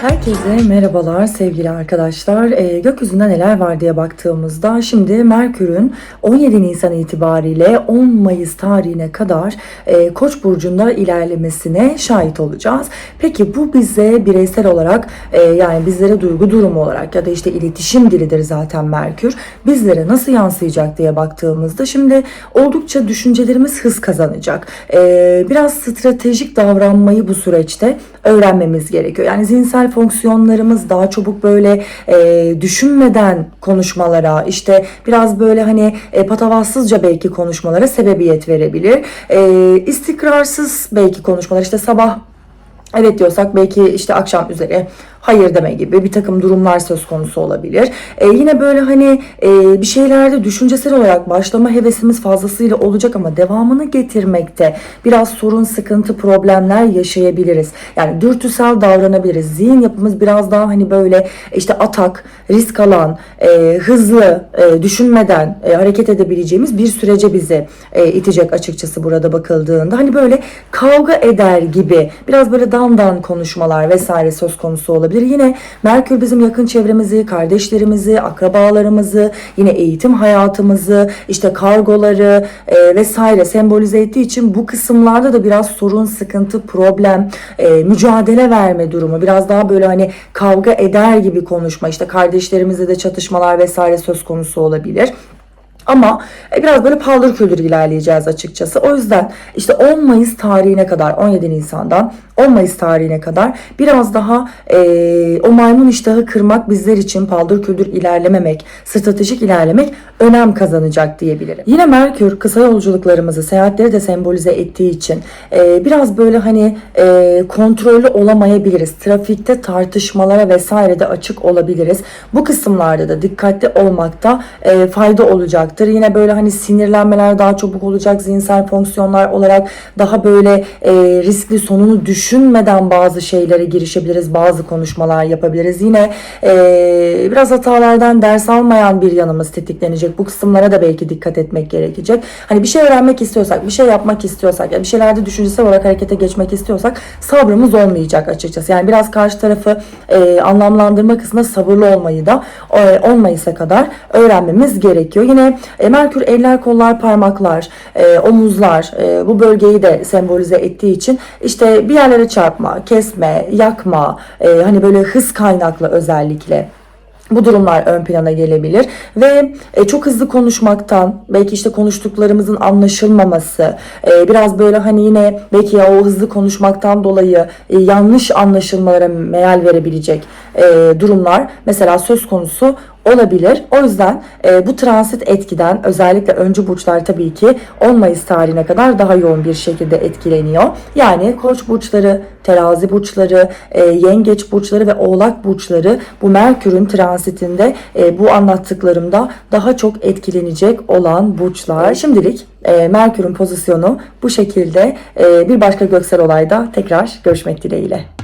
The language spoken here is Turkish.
Herkese merhabalar sevgili arkadaşlar. Ee, gökyüzünde neler var diye baktığımızda şimdi Merkür'ün 17 Nisan itibariyle 10 Mayıs tarihine kadar e, Koç burcunda ilerlemesine şahit olacağız. Peki bu bize bireysel olarak e, yani bizlere duygu durumu olarak ya da işte iletişim dilidir zaten Merkür. Bizlere nasıl yansıyacak diye baktığımızda şimdi oldukça düşüncelerimiz hız kazanacak. E, biraz stratejik davranmayı bu süreçte öğrenmemiz gerekiyor. Yani zihinsel fonksiyonlarımız daha çabuk böyle e, düşünmeden konuşmalara işte biraz böyle hani e, patavatsızca belki konuşmalara sebebiyet verebilir. E, istikrarsız belki konuşmalar işte sabah Evet diyorsak belki işte akşam üzeri hayır deme gibi bir takım durumlar söz konusu olabilir. Ee, yine böyle hani e, bir şeylerde düşüncesel olarak başlama hevesimiz fazlasıyla olacak ama devamını getirmekte biraz sorun, sıkıntı, problemler yaşayabiliriz. Yani dürtüsel davranabiliriz. Zihin yapımız biraz daha hani böyle işte atak, risk alan, e, hızlı, e, düşünmeden e, hareket edebileceğimiz bir sürece bizi e, itecek açıkçası burada bakıldığında. Hani böyle kavga eder gibi biraz böyle damdan konuşmalar vesaire söz konusu olabilir. Yine Merkür bizim yakın çevremizi, kardeşlerimizi, akrabalarımızı, yine eğitim hayatımızı, işte kargoları e, vesaire sembolize ettiği için bu kısımlarda da biraz sorun, sıkıntı, problem, e, mücadele verme durumu, biraz daha böyle hani kavga eder gibi konuşma, işte kardeşlerimizle de çatışmalar vesaire söz konusu olabilir. Ama e, biraz böyle paldır küldür ilerleyeceğiz açıkçası. O yüzden işte 10 Mayıs tarihine kadar 17 Nisan'dan 10 Mayıs tarihine kadar biraz daha e, o maymun iştahı kırmak bizler için paldır küldür ilerlememek, stratejik ilerlemek önem kazanacak diyebilirim. Yine Merkür kısa yolculuklarımızı, seyahatleri de sembolize ettiği için e, biraz böyle hani e, kontrollü olamayabiliriz. Trafikte tartışmalara vesaire de açık olabiliriz. Bu kısımlarda da dikkatli olmakta e, fayda olacaktır. Yine böyle hani sinirlenmeler daha çabuk olacak. Zihinsel fonksiyonlar olarak daha böyle e, riskli sonunu düşünmeden bazı şeylere girişebiliriz. Bazı konuşmalar yapabiliriz. Yine e, biraz hatalardan ders almayan bir yanımız tetiklenecek. Bu kısımlara da belki dikkat etmek gerekecek. Hani bir şey öğrenmek istiyorsak, bir şey yapmak istiyorsak, ya bir şeylerde düşüncesel olarak harekete geçmek istiyorsak sabrımız olmayacak açıkçası. Yani biraz karşı tarafı e, anlamlandırma kısmında sabırlı olmayı da e, 10 Mayıs'a kadar öğrenmemiz gerekiyor. Yine e, Merkür eller, kollar, parmaklar, e, omuzlar e, bu bölgeyi de sembolize ettiği için işte bir yerlere çarpma, kesme, yakma, e, hani böyle hız kaynaklı özellikle bu durumlar ön plana gelebilir. Ve e, çok hızlı konuşmaktan belki işte konuştuklarımızın anlaşılmaması e, biraz böyle hani yine belki ya o hızlı konuşmaktan dolayı e, yanlış anlaşılmalara meyal verebilecek e, durumlar mesela söz konusu olabilir. O yüzden e, bu transit etkiden özellikle öncü burçlar tabii ki 10 Mayıs tarihine kadar daha yoğun bir şekilde etkileniyor. Yani koç burçları, terazi burçları, e, yengeç burçları ve oğlak burçları bu Merkür'ün transitinde e, bu anlattıklarımda daha çok etkilenecek olan burçlar. Şimdilik e, Merkür'ün pozisyonu bu şekilde. E, bir başka göksel olayda tekrar görüşmek dileğiyle.